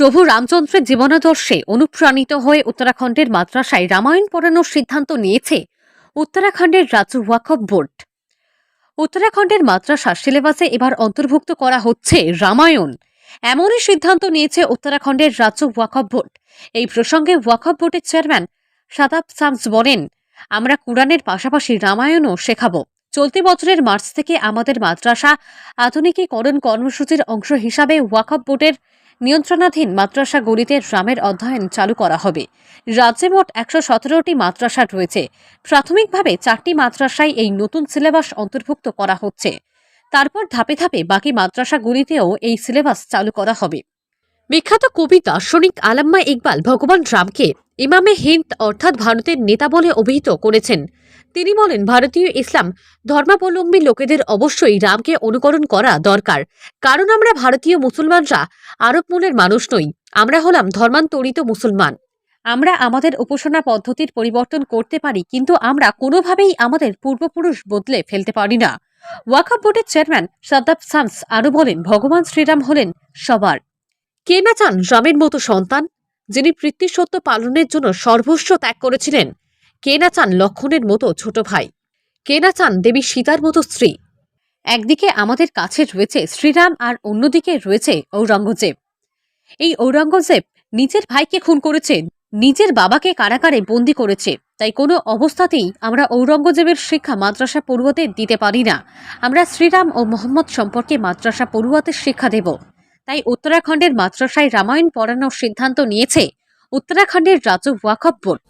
প্রভু রামচন্দ্রের জীবনাদর্শে অনুপ্রাণিত হয়ে উত্তরাখণ্ডের মাদ্রাসায় রামায়ণ পড়ানোর সিদ্ধান্ত নিয়েছে উত্তরাখণ্ডের রাজ্য ওয়াকফ বোর্ড। উত্তরাখণ্ডের মাদ্রাসা সিলেবাসে এবার অন্তর্ভুক্ত করা হচ্ছে রামায়ণ। এমনই সিদ্ধান্ত নিয়েছে উত্তরাখণ্ডের রাজ্য ওয়াকফ বোর্ড। এই প্রসঙ্গে ওয়াকফ বোর্ডের চেয়ারম্যান সাদাব সামস বলেন, আমরা কোরআনের পাশাপাশি রামায়ণও শেখাবো। চলতি বছরের মার্চ থেকে আমাদের মাদ্রাসা আধুনিকীকরণ কর্মসূচির অংশ হিসাবে ওয়াকফ বোর্ডের নিয়ন্ত্রণাধীন মাদ্রাসাগুলিতে রামের অধ্যয়ন চালু করা হবে। রাজ্যে মোট একশো সতেরোটি মাদ্রাসা রয়েছে। প্রাথমিকভাবে চারটি মাদ্রাসায় এই নতুন সিলেবাস অন্তর্ভুক্ত করা হচ্ছে। তারপর ধাপে ধাপে বাকি মাদ্রাসাগুলিতেও এই সিলেবাস চালু করা হবে। বিখ্যাত কবি দার্শনিক আলাম্মা ইকবাল ভগবান রামকে ইমামে হিন্দ অর্থাৎ ভারতের নেতা বলে অভিহিত করেছেন। তিনি বলেন, ভারতীয় ইসলাম ধর্মাবলম্বী লোকেদের অবশ্যই রামকে অনুকরণ করা দরকার। কারণ আমরা ভারতীয় মুসলমানরা আরব মূলের মানুষ নই। আমরা হলাম ধর্মান্তরিত মুসলমান। আমরা আমাদের উপাসনা পদ্ধতির পরিবর্তন করতে পারি, কিন্তু আমরা কোনোভাবেই আমাদের পূর্বপুরুষ বদলে ফেলতে পারি না। ওয়াকফ বোর্ডের চেয়ারম্যান সাদ্দাব সামস আরও বলেন, ভগবান শ্রীরাম হলেন সবার। কে না চান রামের মতো সন্তান, যিনি সত্য পালনের জন্য সর্বস্ব ত্যাগ করেছিলেন? কে না চান লক্ষণের মতো ছোট ভাই। কে না চান দেবী সীতার মতো স্ত্রী। একদিকে আমাদের কাছে রয়েছে শ্রীরাম আর অন্যদিকে রয়েছে ঔরঙ্গজেব। এই ঔরঙ্গজেব নিজের ভাইকে খুন করেছে, নিজের বাবাকে কারাগারে বন্দি করেছে। তাই কোনো অবস্থাতেই আমরা ঔরঙ্গজেবের শিক্ষা মাদ্রাসা পড়ুয়াতে দিতে পারি না। আমরা শ্রীরাম ও মোহাম্মদ সম্পর্কে মাদ্রাসা পড়ুয়াতে শিক্ষা দেব। তাই উত্তরাখণ্ডের মাদ্রাসায় রামায়ণ পড়ানোর সিদ্ধান্ত নিয়েছে উত্তরাখণ্ডের রাজ্য ওয়াকফ বোর্ড।